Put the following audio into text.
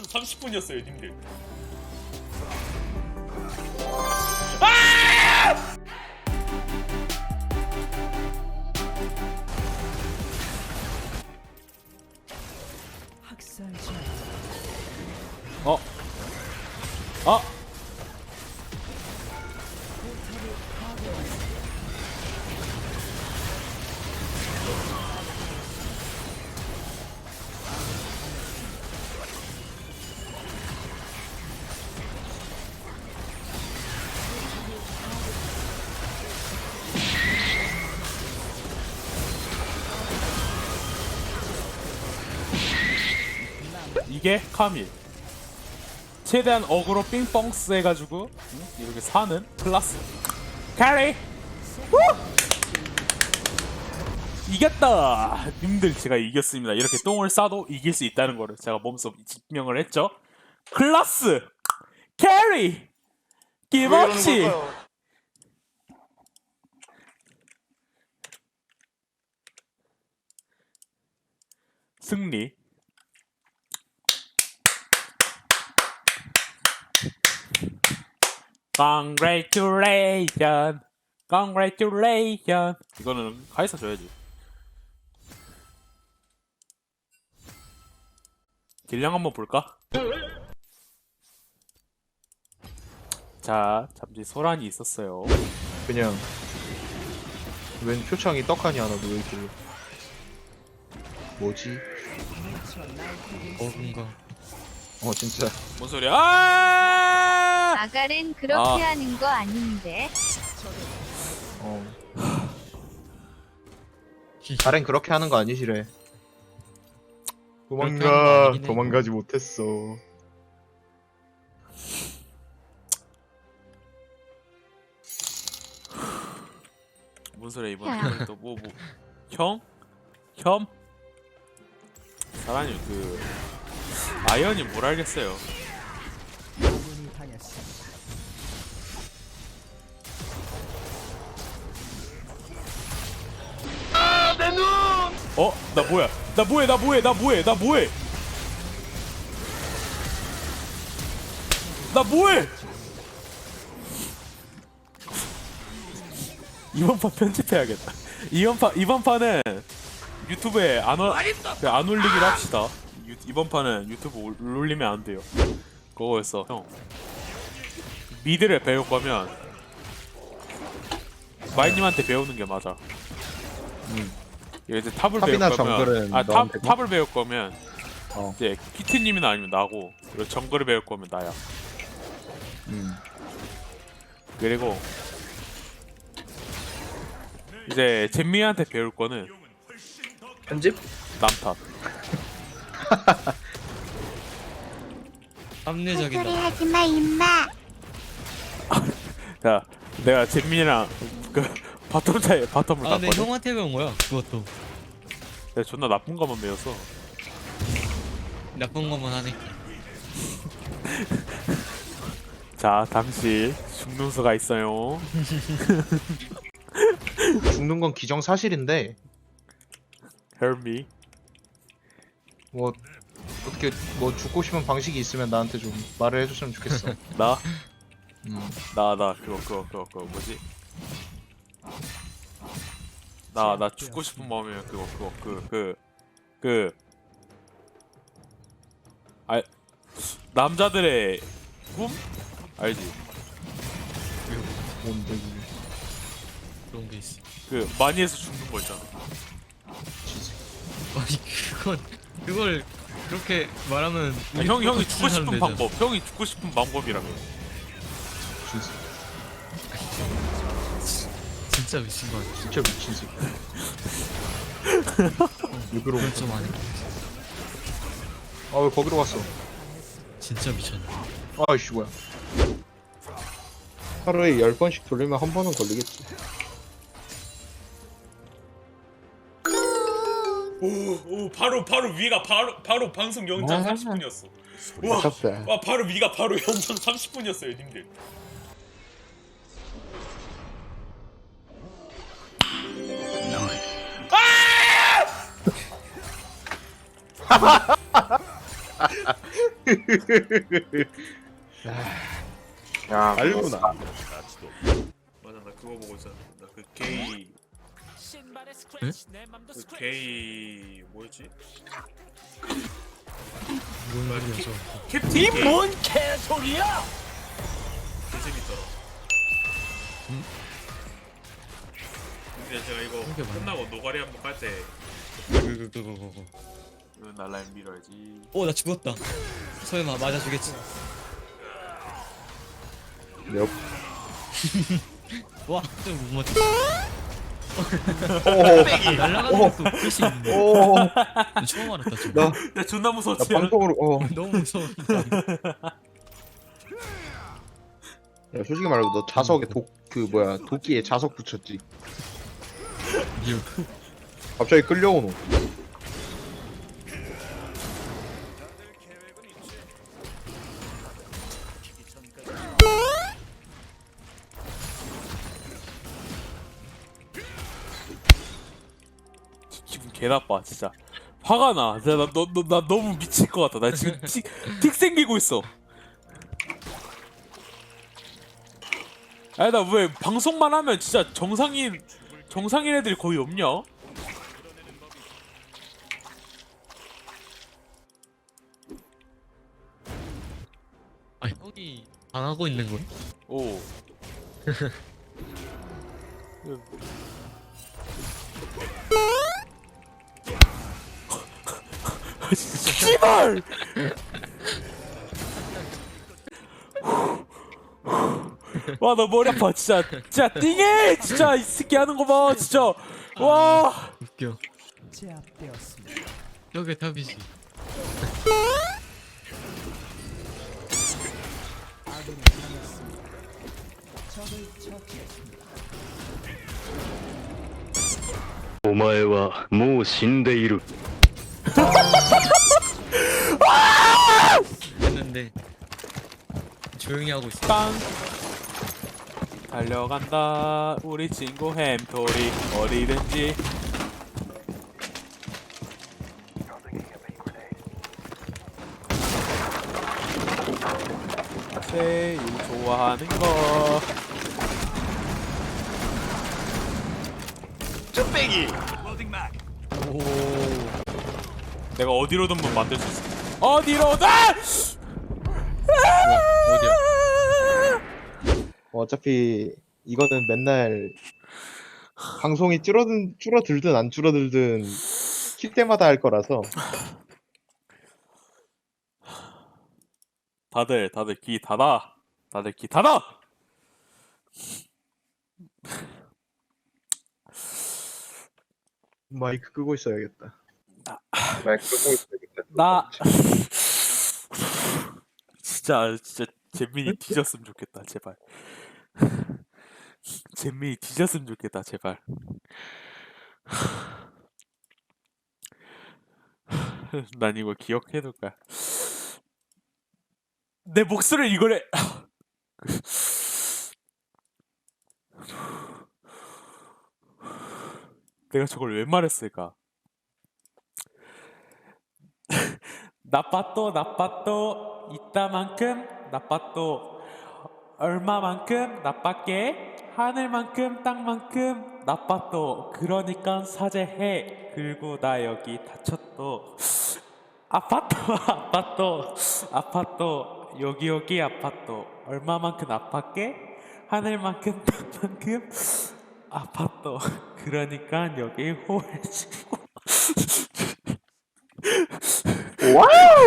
연장 30분이었어요, 님들. 어? 아! 이게 카밀. 최대한 어그로 삥뻥스 해가지고 응? 이렇게 사는 클라스. 캐리! 후! 이겼다! 님들 제가 이겼습니다. 이렇게 똥을 싸도 이길 수 있다는 거를 제가 몸소 증명을 했죠. 클라스! 캐리! 김없이 승리 Congratulation, congratulation. 이거는 카이사 줘야지. 딜량 한번 볼까? 자, 잠시 소란이 있었어요. 그냥 웬 표창이 떡하니 하나 놓여있길래 뭐지? 어른가 어 진짜 뭔 소리야? 아! 아가는 그렇게 아. 하는 거 아닌데. 어 다른 그렇게 하는 거 아니시래 도망가 아니긴 해. 도망가지 못했어 뭔 소리야 이번 또뭐 뭐. 형? 형? 사람이 그 아이언이 뭘 알겠어요. 어? 나 뭐야? 나 뭐해? 나 뭐해? 나 뭐해? 나 뭐해? 나 뭐해? 이번 판 편집해야겠다. 이번 판 이번 판은 유튜브에 안, 올- 그안 올리기로 합시다. 유- 이번 판은 유튜브 올- 올리면 안 돼요. 그거였어, 형. 미드를 배울 거면 마이님한테 배우는 게 맞아. 음. 이제 탑을 배울 탑이나 거면 정글은 아 탑, 너한테 탑을 배울 거면 어. 이제 키트님이나 아니면 나고 그리고 정글을 배울 거면 나야. 음. 그리고 이제 잼미한테 배울 거는 편집? 남탑. 합리적이다 소리 하지 마, 임마. 야, 내가 잼민이랑 그 바텀 차이 바텀을 아 근데 갔거든. 형한테 배운 거야 그것도 내가 존나 나쁜 것만 배웠어. 나쁜 것만 하네 자, 당시 죽는 수가 있어요. 죽는 건 기정사실인데 헬미. 뭐 어떻게 뭐 죽고 싶은 방식이 있으면 나한테 좀 말을 해줬으면 좋겠어 나, 음. 나, 나 그거 그거 그거 그거 뭐지? 나, 나 죽고 싶은 마음이면 그거 그거 그 그 그. 아, 남자들의 꿈? 알지? 뭔데 이게 그런 게 있어 그 많이 해서 죽는 거 있잖아. 아니 그건 그걸 그렇게 말하면 아, 우리 형 형이 똑같은 죽고 싶은 사람 되잖아. 방법. 형이 죽고 싶은 방법이라 며. 진짜 진짜 미친 거 같아. 진짜 미친 새끼 여기로 그건 좀 아닌 거 아왜 거기로 갔어? 진짜 미쳤네. 아이씨 뭐야. 하루에 10번씩 돌리면 한 번은 걸리겠지. 오, 오, 바로 바로 위가 바로 바로 방송 연장 아. 30분이었어. 와, 아깝다 와 바로 위가 바로 연장 30분이었어요, 님들. 야 알구나. 맞아 나 그거 보고 있었는데 나 그 게이 그 게이 뭐였지? 뭔 말이야 캡틴 게이 뭔 개소리야 개 재밌더라 음? 근데 제가 이거 그게. 끝나고 노가리 한번 깔때 그거 그거 그거 이건 날라인 밀어야지. 오 나 죽었다 설마 맞아 주겠지 몇 와좀못 맞췄 오. 날아가는 것도 글씨 있는데 오. 처음 알았다 좀 나, 야 존나 무서웠지. 나 방송으로 어. 너무 무서워 야, 솔직히 말하고 너 자석에 독 그 뭐야 도끼에 자석 붙였지. 갑자기 끌려오노. 개 나빠 진짜. 화가 나. 진짜 나, 너, 너, 나 너무 미칠 것 같아. 나 지금 틱, 틱 생기고 있어. 아니 나 왜 방송만 하면 진짜 정상인 정상인 애들이 거의 없냐? 아니 형이 당하고 있는 거야? 오. 씨발! 와, 너 머리 아파, 진짜. 진짜, 띵해! 진짜, 이 새끼 하는 거 봐, 진짜. 와! 웃겨 저게 답이지 했 는데 조용히 하고 있어 빵! 달려간다, 우리 친구 햄토리, 어디든지. 제일 좋아하는 거. 오 내가 어디로든 뭐 만들 수 있어. 어디로든! 어차피 이거는 맨날 방송이 줄어든 줄어들든 안 줄어들든 킬 때마다 할 거라서 다들 다들 귀 닫아. 다들 귀 닫아. 마이크 끄고 있어야겠다. 마이크 끄고 있어야겠다. 나 진짜 진짜 잼민이 뒤졌으면 좋겠다 제발. 잼민이 뒤졌으면 좋겠다 제발. 난 이거 기억해둘 거야. 내 목소리를 이거래. 내가 저걸 왜 말했을까? 나빠또 나빠또 이따만큼 나빠또 얼마만큼 나빴게 하늘만큼 땅만큼 나빴도 그러니까 사죄해 그리고 나 여기 다쳤도. 아팠도 아팠도 아팠도 여기 여기 아팠도. 얼마만큼 아팠게 하늘만큼 땅만큼 아팠도. 그러니까 여기 호해지고. 와우!